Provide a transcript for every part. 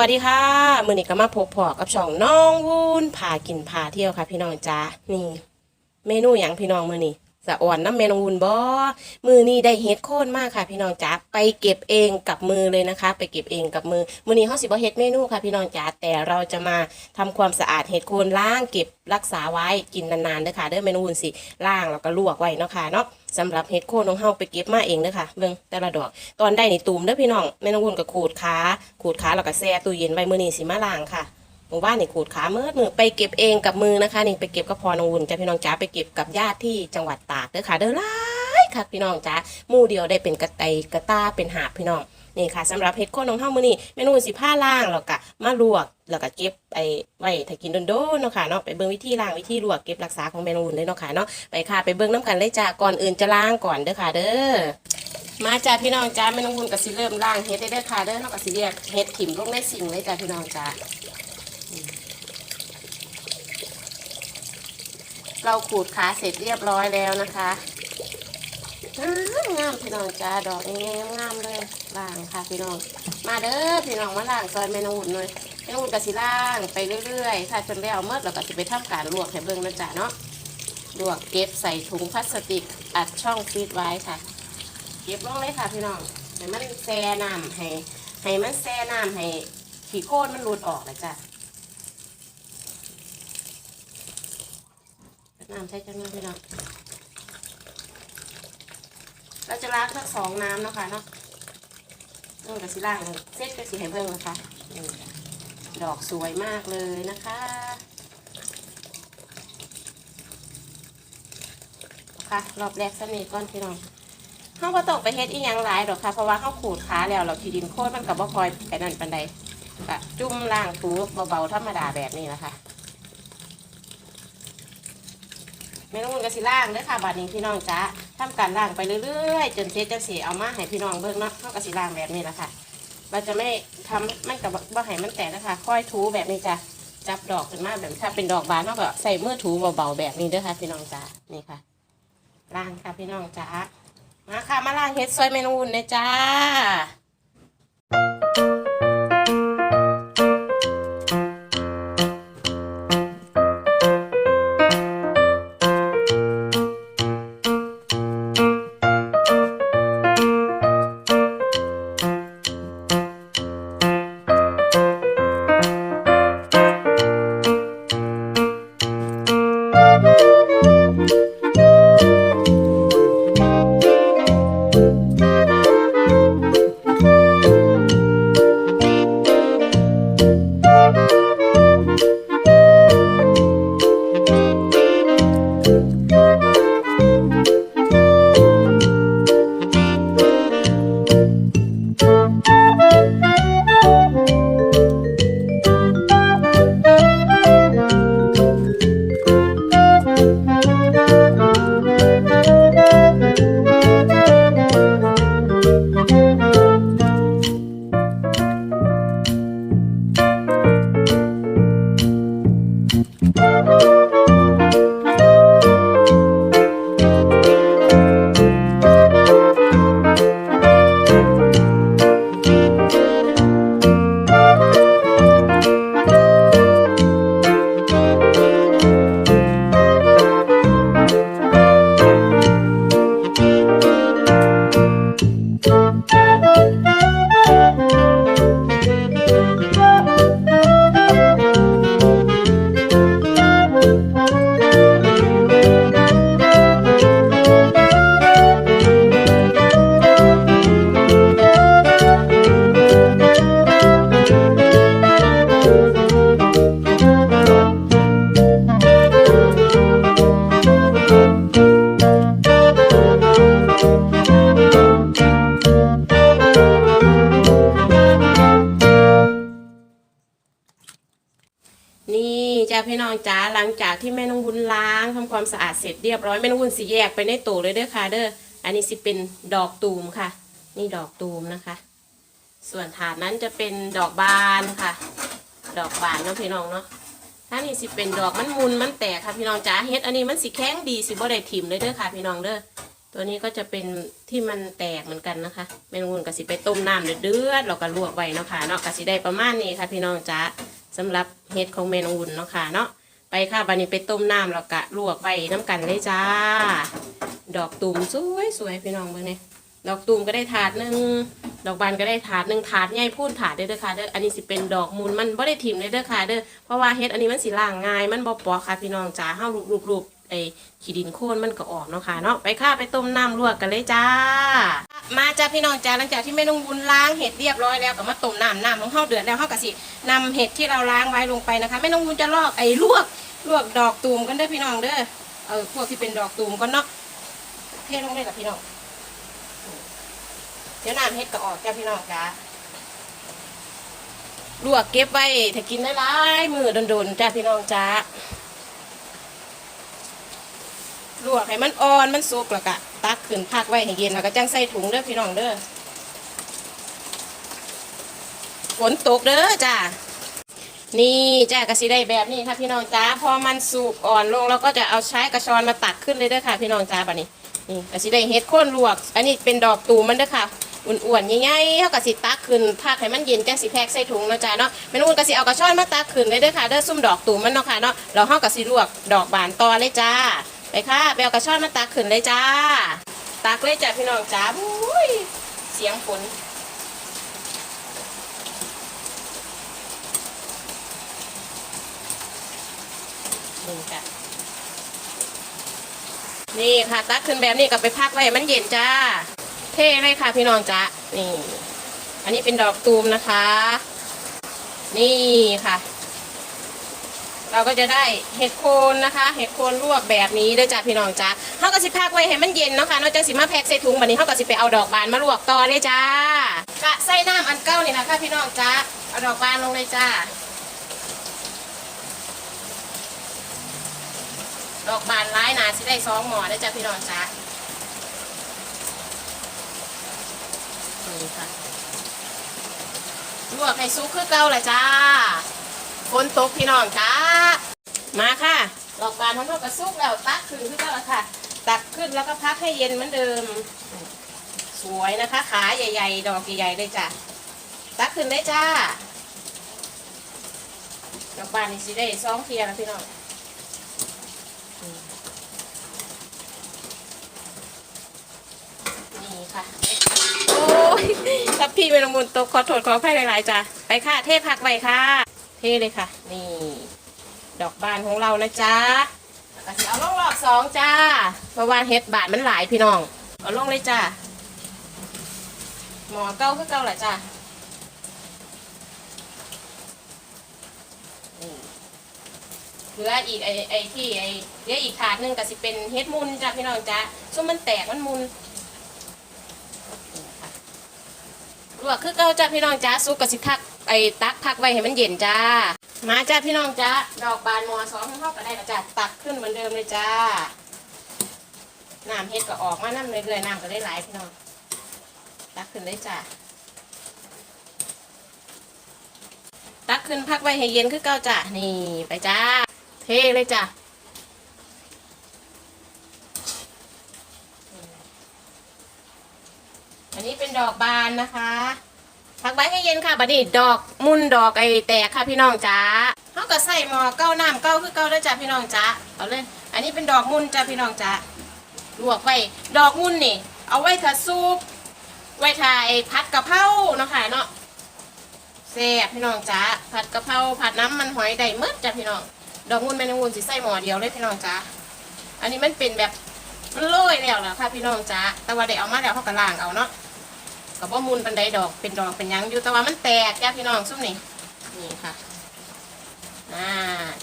วัสดีค่ะมือนี้ก็มาพบพอกับช่องน้องวุ้นพากินพาเที่ยวค่ะ พี่น้องจ้านี่ เมนูอย่างพี่น้องมือนี้ะอ่อนน้ำเมนูวูนบอมือนี้ได้เฮ็ดโค่นมากค่ะ พี่น้องจ้าไปเก็บเองกับมือเลยนะคะ ไปเก็บเองกับมือมือนี้เขาสิบ่เฮ็ดเมนูค่ะ พี่น้องจ้าแต่เราจะมาทำความสะอาดเห็ดโคนล้างเก็บรักษาไว้กินนานๆเด้อค่ะเด้อเมนูวูนสิล้างแล้วก็ลวกไว้เนาะค่ะเนาะสำหรับเห็ดโคนของเฮาไปเก็บมาเองเด้อค่ะเบิ่งแต่ละดอกตอนได้ในตูมเด้อพี่น้องแมนองวุ่นก็ขูดขาขูดขาแล้วก็แช่ตู้เย็นไว้มือนี้สิมาล้างค่ะ หมู่บ้านนี่ขูดขาเมื่อมือไปเก็บเองกับมือนะคะนี่ไปเก็บกับพอน้องวุ่นจ้าพี่น้องจ๋าไปเก็บกับญาติที่จังหวัดตากเด้อค่ะเด้อหลายค่ะพี่น้องจ๋าหมู่เดียวได้เป็นกระไตกระตาเป็นหาบพี่น้องนี่ค่ะสำหรับเห็ดโคนของเฮามื้อนี้แม่น้องวุ่นสิผ้าล้างแล้วก็มาลวกแล้วก็เก็บไอไว้ถ้ากินโดนๆเนาะค่ะเนาะไปเบิ่งวิธีล้างวิธีลวกเก็บรักษาของแม่น้องวุ่นเลยเนาะค่ะเนาะไปค่ะไปเบิ่งน้ำกันเลยจ้าก่อนอื่นจะล้างก่อนเด้อค่ะ เด้อมาจ้าพี่น้องจ้าไม่ต้องวุ่นกับสิเริ่มล่างเฮ็ดได้เด้อค่ะเด้อเฮากับสิเรียกเฮ็ดถิ่มลงในสิ่งเลยจ้าพี่น้องจ้าอืม เราขูดขาเสร็จเรียบร้อยแล้วนะคะงามพี่น้องจ้าดอกนี้งามเลยล่างค่ะพี่น้อง มาเด้อพี่น้องมาล่างซอยแม่น้องหุ่นเลยแม่น้องหุ่นกับสิล่างไปเรื่อยๆ ถ้าจนแล้วเมื่อเราก็สิไปทำการลวกให้เบิ่งนะจ้าเนาะลวกเก็บใส่ถุงพลาสติกอัดช่องฟีดไว้ค่ะ เก็บลงเลยค่ะพี่น้องให้มันแช่น้ำให้ให้มันแช่น้ำให้ขี้โคลนมันหลุดออกเลยจ้ะ น้ำใช้จังเลยพี่น้องเราจะล้างทั้งสองน้ำเนาะคะเนาะนี่กับสิล่างเซ็ตก็สีให้เบิ่งนะคะดอกสวยมากเลยนะคะค่ะรอบแรกสนิทก่อนพี่น้องเขาก็ต้องไปเฮ็ดอีหยังหลายดอกค่ะ เพราะว่าเขาขูดขาแล้วเราที่ดินโคตรมันกับบ่คอยไปนั่นปันใดก็จุ่มล่างถูเบาๆธรรมดาแบบนี้นะคะ แม่น้องมันก็สิล่างเด้อค่ะบัดนี้พี่น้องจ้าทำการล่างไปเรื่อยๆ จนเสร็จจังสีเอามาให้พี่น้องเบิ่งเนาะเขาก็สิล่างแบบนี้แหละค่ะเราจะไม่ทำมันกับบ่ให้มันแตกนะคะค่อยถูแบบนี้จ้ะจับดอกขึ้นมาแบบถ้าเป็นดอกบานเขาก็ใส่มือถูเบาๆแบบนี้เด้อค่ะ พี่น้องจ้านี่ค่ะล่างค่ะพี่น้องจ้ามาค่ะมาล้างเฮ็ดซอยเมนูอุ่นเลยจ้า นี่ ลังจากที่แม่น้องวุ้นล้างทำความสะอาดเสร็จเรียบร้อยแม่น้องวุ้นสิแยกไปในตู้เลยเด้อค่ะเด้ออันนี้สิเป็นดอกตูมค่ะ นี่ดอกตูมนะคะ ส่วนถาดนั้นจะเป็นดอกบานค่ะ ดอกบานเนาะพี่น้องเนาะถ้านี่สิเป็นดอกมันมุนมันแตกค่ะพี่น้องจ้าเฮ็ดอันนี้มันสิแข็งดีสิบ่ได้ถิ่มเลยเด้อค่ะ พี่น้องเด้อตัวนี้ก็จะเป็นที่มันแตกเหมือนกันนะคะแมงมุนกะสิไปต้มน้ำเดือดๆเราก็ลวกไว้เนาะค่ะเนาะกะสิได้ประมาณนี้ค่ะ พี่น้องจ้าสำหรับเห็ดของแมงมุนเนาะค่ะเนาะ ไปค่ะบันนี้ไปต้มน้ำแล้วก็ลวกไว้น้ำกันเลยจ้า ดอกตูมสวยสวยๆพี่น้องเบิ่งเนี่ยดอกตูมก็ได้ถาดหนึ่งดอกบานก็ได้ถาดหนึ่งถาดใหญ่พูนถาดเด้อเด้อค่ะเด้ออันนี้สิเป็นดอกมูลมันบ่ได้ถิ่มเลยเด้อค่ะเด้อเพราะว่าเฮ็ดอันนี้มันสิล่างง่ายมันบ่ปอค่ะพี่น้องจ้าเฮาลูบๆๆไอ้ขี้ดินโค่นมันก็ออกเนาะค่ะเนาะไปค่ะไปต้มน้ำลวกกันเลยจ้า มาจ้าพี่น้องจ้าหลังจากที่แม่นุ่งบุญล้างเห็ดเรียบร้อยแล้วก็มาต้มน้ำน้ำของเฮาเดือดแล้วเฮาก็สินำเห็ดที่เราล้างไว้ลงไปนะคะแม่นุ่งบุญจะลอกไอ้ลวกลวกดอกตูมกันเด้พี่น้องเด้อเออพวกที่เป็นดอกตูมก็เนาะเทลงเลยกับพี่น้องเดี๋ยวน้ำเห็ดก็ออกจ้าพี่น้องจ้าลวกเก็บไว้ถ้ากินได้หลายมือโดนๆจ้าพี่น้องจ้าลวกให้มันอ่อนมันสุกแล้วก็ ตักขึ้นพักไว้ให้เย็นแล้วก็จังใส่ถุงเด้อพี่น้องเด้อฝนตกเด้อจ้านี่จ้ากะสิได้แบบนี้ค่ะพี่น้องจ้าพอมันสุกอ่อนลงเราก็จะเอาใช้กระชอนมาตักขึ้นเลยเด้อค่ะ พี่น้องจ้าบัดนี้นี่กะสิได้เฮ็ดโค่นลวก อันนี้เป็นดอกตูมันเด้อค่ะอ้วนๆใหญ่ๆเฮากะสิตักขึ้นพักให้มันเย็นจังสิแพ็คใส่ถุงเนาะจ้าเนาะแม่นุ่นกะสิเอากระชอนมาตักขึ้นเลยเด้อค่ะเด้อซุ่มดอกตูมมันเนาะค่ะเนาะเราเฮากะสิลวกดอกบานตอเลยจ้า ไปค่ะไปเอากระชอนมาตักขึ้นเลยจ้า ตักเลยจ้ะพี่น้องจ้าอุ้ยเสียงฝนนี่จ้ะนี่ค่ะตักขึ้นแบบนี้ก็ไปพักไว้มันเย็นจ้า เท่เลยค่ะพี่น้องจ้านี่ อันนี้เป็นดอกตูมนะคะ นี่ค่ะ เราก็จะได้เห็ดโคนนะคะ เห็ดโคนลวกแบบนี้เด้วยจ้ะพี่น้องจ้าเขาก็สิพักไว้ให้มันเย็นเนาะค่ะนอกจากสิมาแพ็คใส่ถุงแบบนี้เขาก็สิไปเอาดอกบานมาลวกต่อเลยจ้ากะใส่น้ำอันเก้านี่นะคะพี่น้องจ้าเอาดอกบานลงเลยจ้าดอกบานร้ายหนาสิได้สองหมอได้จ้ะพี่น้องจ้านี่ค่ะลวกให้ซุกคือเก่าเลยจ้า ฝนตกพี่น้องจ้ามาค่ะดอกบานของเรากระซุกแล้วตักขึ้นขึ้นแล้วล่ะค่ะ ตักขึ้นแล้วก็พักให้เย็นเหมือนเดิม สวยนะคะ ขาใหญ่ ๆ ดอกใหญ่ๆเลยจ้ะตักขึ้นได้จ้าดอกบานนี่สิได้สองเทียนะพี่น้องนี่ค่ะ โอ้ยทับพี่เป็นมุนตกขอโทษขออภัยหลายๆจ้ะไปค่ะ เทพักไว้ค่ะ เทเลยค่ะ นี่ ดอกบานของเรานะจ๊ะแล้วก็สิเอาลงรอบสองจ้าเพราะว่าเฮ็ดบานมันหลายพี่น้อง เอาลงเลยจ้าหมอเก้าคือเก้าแหละจ้าเหลืออีกไอ้ไอ้ที่ไอ้เหลืออีกถาดหนึ่งก็สิเป็นเฮ็ดมุนจ้ะพี่น้องจ้าส้มมันแตกมันมุนลวกคือเก้าจ้าพี่น้องจ้าซุกกะสิทัก ไอ้ตักพักไว้ให้มันเย็นจ้า มาจ้าพี่น้องจ้าดอกบานมอสองเท่าก็ได้ล้วจ้าตักขึ้นเหมือนเดิมเลยจ้า น้ำเฮ็ดก็ออกมาน้ำเรื่อยๆน้ำก็ได้หลายพี่น้อง ตักขึ้นเลยจ้า ตักขึ้นพักไว้ให้เย็นคือเก่าจ้ะนี่ไปจ้า เทเลยจ้ะอันนี้เป็นดอกบานนะคะ พักไวให้เย็นค่ะบัดนี้ดอกมุนดอกไอแตกค่ะพี่น้องจ้าเขาก็ใส่หม้อเก้าน้ำเก้าคือเก้าแล้วจ้ะพี่น้องจ้าเอาเลย อันนี้เป็นดอกมุนจ้ะพี่น้องจ้าลวกไว้ดอกมุนนี่ เอาไว้ถ้าซุปไว้ทายผัดกะเพราเนาะค่ะเนาะแซ่บพี่น้องจ้าผัดกะเพราผัดน้ำมันหอยได้หมืดจ้ะพี่น้อง ดอกมุนแมงมุนสิใส่หม้อเดียวเลยพี่น้องจ้าอันนี้มันเป็นแบบมันโรยแล้วนะค่ะพี่น้องจ้าแต่ว่าได้เอามาแล้วเขาก็ล้างเอาเนาะ กับว่ามูลปันไดดอกเป็นดอกเป็นยังอยู่แต่ว่ามันแตกจ้าพี่น้องซุ่มนี่นี่ค่ะอ่า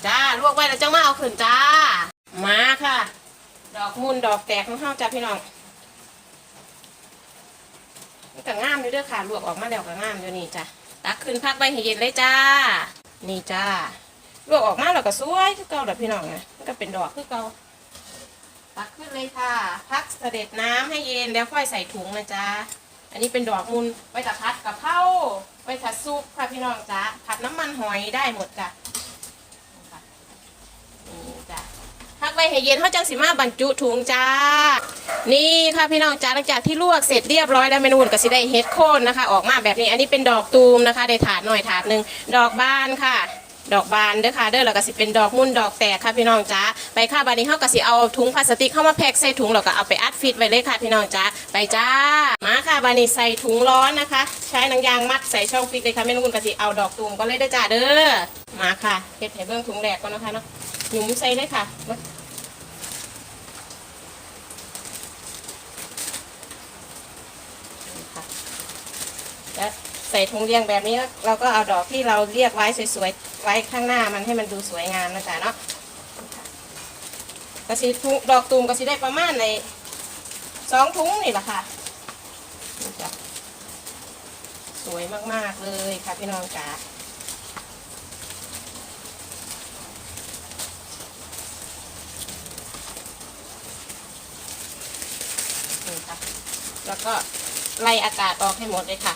จ้าลวกไว้แล้วจังมาเอาขึ้นจ้า มาค่ะ ดอกมูลดอกแตกของเฮาจ้าพี่น้องมันก็งามอยู่เด้อค่ะลวกออกมาแล้วก็งามอยู่นี่จ้าตักขึ้นพักไว้ให้เย็นเลยจ้า นี่จ้าลวกออกมาแล้วก็สวยคือเก่าเด้อพี่น้องนะมันก็เป็นดอกคือเก่าตักขึ้นเลยค่ะ พักเสด็จน้ำให้เย็นแล้วค่อยใส่ถุงนะจ้า อันนี้เป็นดอกมุนไว้ถัดพัดกับเพราไว้ถัดซุปค่ะพี่น้องจ้าผัดน้ำมันหอยได้หมดจ้ะนี่จ้ะพักไว้ให้เย็นเขาจังสิมาบรรจุถุงจ้า นี่ค่ะพี่น้องจ้าหลังจากที่ลวกเสร็จเรียบร้อยแล้วเมนูนก็สิได้เฮ็ดโคนนะคะ ออกมาแบบนี้ อันนี้เป็นดอกตูมนะคะ ได้ถาดหน่อยถาดหนึ่งดอกบานค่ะ ดอกบานเด้อค่ะเด้อแล้วก็สิเป็นดอกมุ่นดอกแตกค่ะพี่น้องจ้าไปค่ะบานนี้เฮาก็สิเอาถุงพลาสติกเข้ามาแพ็คใส่ถุงแล้วก็เอาไปอัดฟิตไว้เลยค่ะพี่น้องจ้าไปจ้ามาค่ะบานนี้ใส่ถุงร้อนนะคะ ใช้หนังยางมัดใส่ช่องฟิตเลยค่ะแม่นุ่นก็สิเอาดอกตูมก็เลยเด้อจ้าเด้อมาค่ะเฮ็ดให้เบิ่งถุงแรกก่อนนะคะเนาะหยุมใส่เลยค่ะมาแล้วใส่ถุงเรียงแบบนี้เราก็เอาดอกที่เราเรียกไว้สวยๆ ไว้ข้างหน้ามันให้มันดูสวยงามนะจ๊ะเนาะกระสีถุงดอกตูมกระสีได้ประมาณในสองถุงนี่แหละค่ะสวยมากๆเลยค่ะพี่น้องจ๋านี่ค่ะแล้วก็ไล่อากาศออกให้หมดเลยค่ะ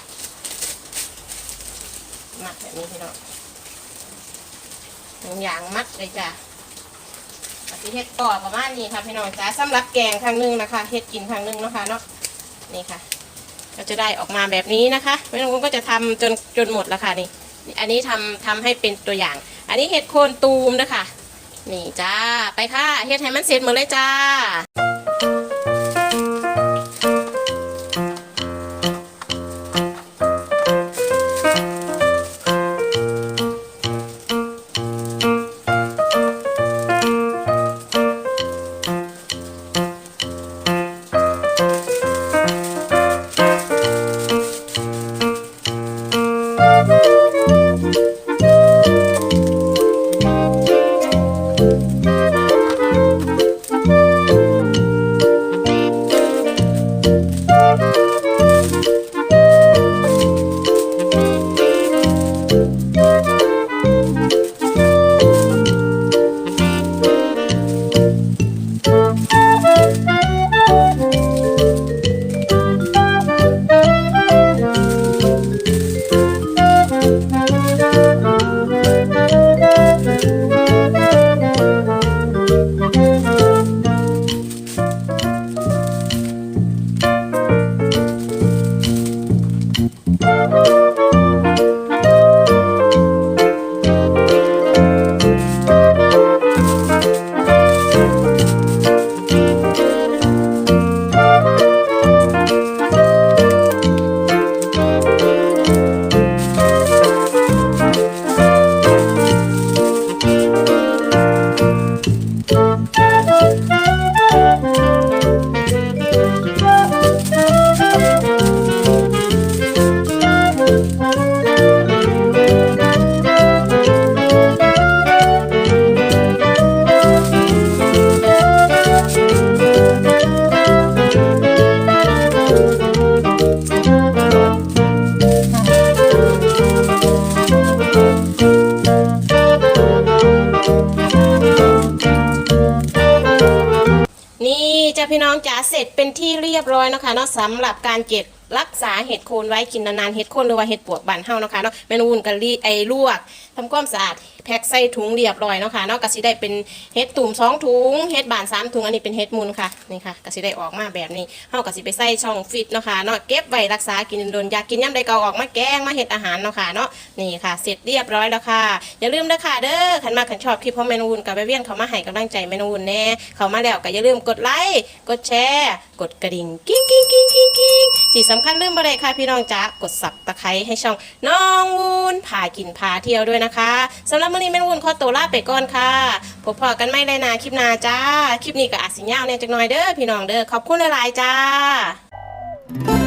มัดแบบนี้พี่น้อง นึ่งอย่างมัดเลยจ้ะปฏิเฮ็ดต่อประมาณนี้ค่ะพี่น้องจ้าสำหรับแกงครั้งหนึงนะคะ เฮ็ดกินครั้งหนึงนะคะเนาะนี่ค่ะ ก็จะได้ออกมาแบบนี้นะคะไม่ต้องก็จะทำจนจนหมดแล้วค่ะนี่ อันนี้ทำทำให้เป็นตัวอย่าง อันนี้เห็ดโคนตูมนะคะ นี่จ้าไปค่ะเฮ็ดให้มันเสร็จหมดเลยจ้า เนาะสำหรับการเก็บรักษาเห็ดโคนไว้กินนานๆเห็ดโคนหรือว่าเห็ดปวกบานเฮานะคะเนาะเมนูอุ่นกะลีไอ้ลวก ทำความสะอาดแพ็คใส่ถุงเรียบร้อยเนาะค่ะเนาะกสิได้เป็นเห็ดตุ่มสองถุงเห็ดบานสามถุงอันนี้เป็นเห็ดมุนค่ะนี่ค่ะกะสิได้ออกมาแบบนี้เฮากะสิไปใส่ช่องฟิตเนาะค่ะเนาะเก็บไว้รักษากินโดนอยากกินย่ำใดก็อาออกมาแกงมาเห็ดอาหารเนาะค่ะเนาะนี่ค่ะ เสร็จเรียบร้อยแล้วค่ะ อย่าลืมนะค่ะเด้อขันมาขันชอบคลิปของเมนูนกับไปเวียนเขามาให้กำลังใจเมนูนแน่เขามาแล้วก็อย่าลืมกดไลค์กดแชร์ กดกระดิ่งกิ้งกิ้งกิ้งกิ้งกิ้งที่สำคัญลืมบ่ได้ค่ะพี่น้องจ๋ากดสับตะไคร้ให้ช่องน้องวุ้นพากินพาเที่ยวด้วยนะคะสำหรับมื้อนี้แม่นวุ้นขอตัวลาไปก่อนค่ะพบพอกันไม่ได้นาคลิปหน้าจ้า คลิปนี้ก็อาจสิยาวเนี่ยจักหน่อยเด้อพี่น้องเด้อขอบคุณหลายๆจ้า